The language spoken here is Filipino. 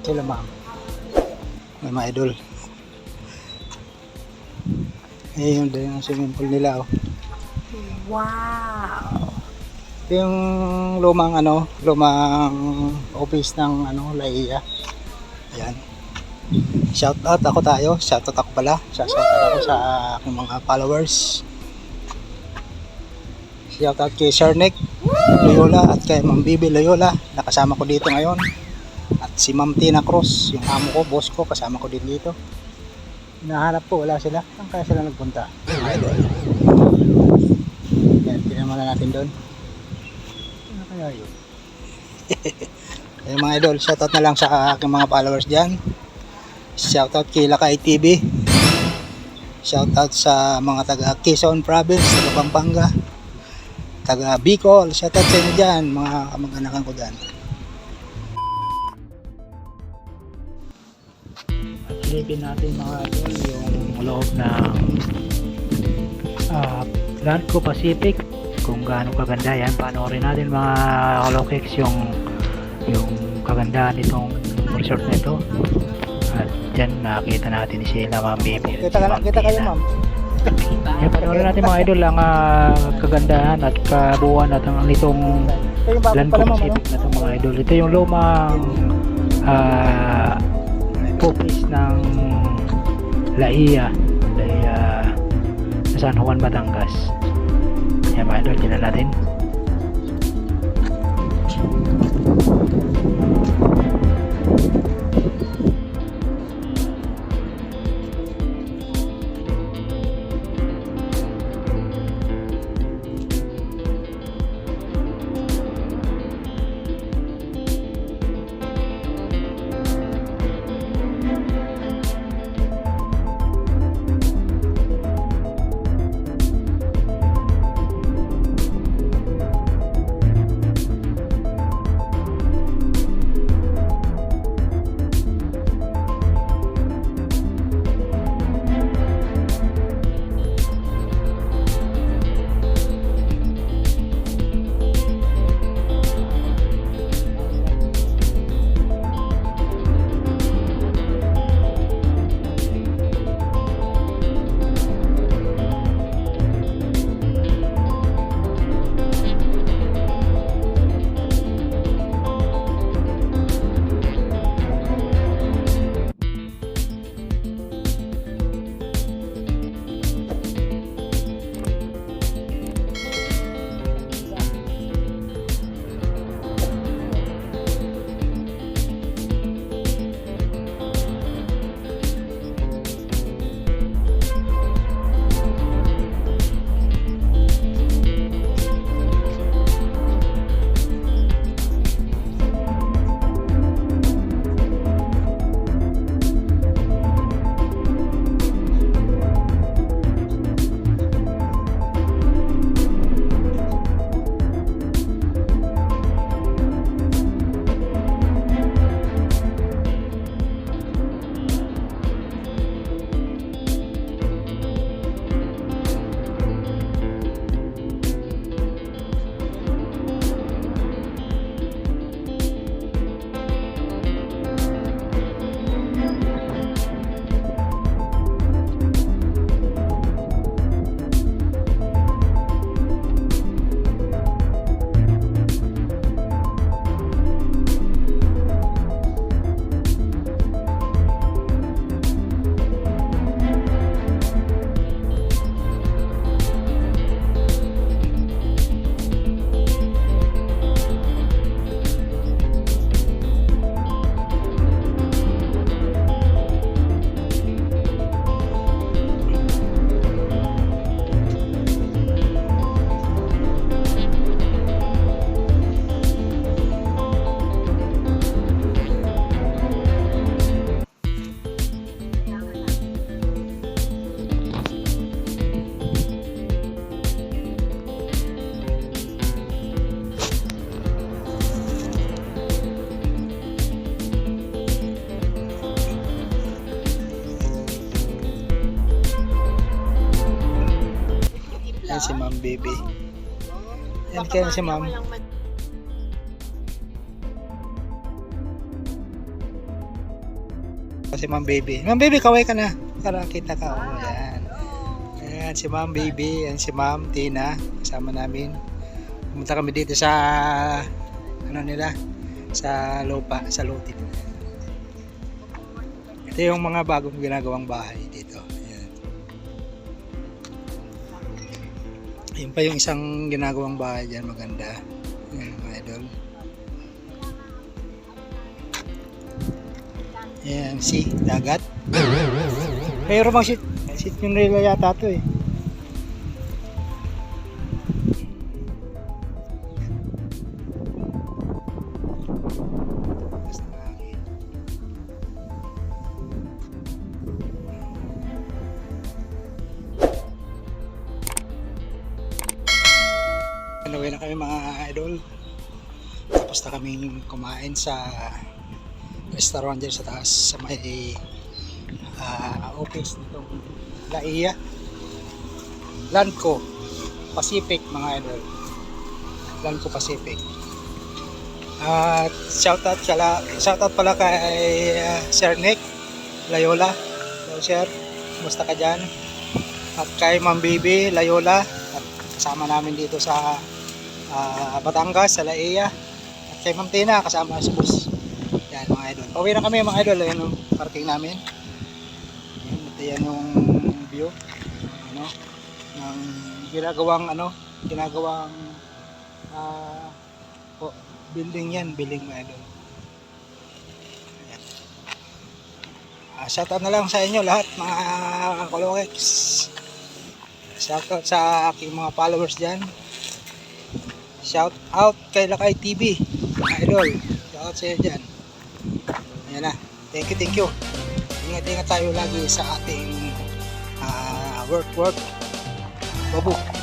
Sila ma'am. May mga idol. Eh, yun din yung swimming pool nila. Oh. Wow! Yung lumang ano, lumang office ng ano, Laia. Ayan. Shout out ako tayo. Shout out ako pala. Shout out ako sa aking mga followers. Shout out kay Sir Nick Loyola at kay Ma'am Bibi Loyola. Nakasama ko dito ngayon. At si Ma'am Tina Cruz, yung amo ko, boss ko, kasama ko din dito. Hinahanap ko, wala sila. Saan kaya sila nagpunta? Idol. Yan, tingnan muna natin doon. Ano kaya yun? Ayun mga idol, shoutout na lang sa aking mga followers dyan. Shoutout kay Lakay TV. Shoutout sa mga taga Quezon Province, taga Pampanga, taga Bicol. Shoutout sa inyo dyan, mga kamag-anakan ko dyan. silipin natin mga idol yung loob ng uh, Landco Pacific kung gaano kaganda yan panoorin natin mga Holokex yung yung kagandahan nitong resort na ito at dyan nakita natin sila mga baby Kita, ka, kita kayo ma'am. Yan panoorin natin mga idol ang ah, kagandahan at kabuuan at ang nitong ma'am. ano? Pacific na ito mga idol ito yung lumang ah office ng Laia Laia sa San Juan, Batangas yan mga idol, tingnan natin Yan si Ma'am Baby. Yan kaya si Ma'am. Si Ma'am Baby. Ma'am Baby, kaway ka na. Para kita ka. Oh, yan. Ayan, si Ma'am Baby. Yan si Ma'am Tina. Kasama namin. Pumunta kami dito sa ano nila sa lupa, sa lutit. Ito yung mga bagong ginagawang bahay dito. Yun pa yung isang ginagawang bahay dyan, maganda. Ayan, mga idol. Ayan, si dagat. Pero bang shit, shit yung relo yata to eh. Anaway na kami mga idol. Tapos na kaming kumain sa restaurant dyan sa taas sa may ah, office nitong Laia. Landco Pacific mga idol. Landco Pacific. At shoutout kala shoutout pala kay ah, Sir Nick Layola Hello sir. Kumusta ka dyan? At kay Ma'am Bibi Layola at kasama namin dito sa ah, Batangas sa Laia at kay Ma'am Tina kasama si Boss yan mga idol. Pauwi na kami mga idol. Ayan yung parking namin. Ayan, ito yan yung view. Ano, ng ginagawang ano, ginagawang ah oh, building yan, building mga idol. Ayan. Ah, shoutout na lang sa inyo lahat mga Kolokex. Shoutout sa aking mga followers dyan. Shout out kay Lakay TV, mga idol. Shout out sa inyo dyan. Ayan na. Thank you, thank you. Ingat-ingat tayo lagi sa ating ah, work, work. Babu.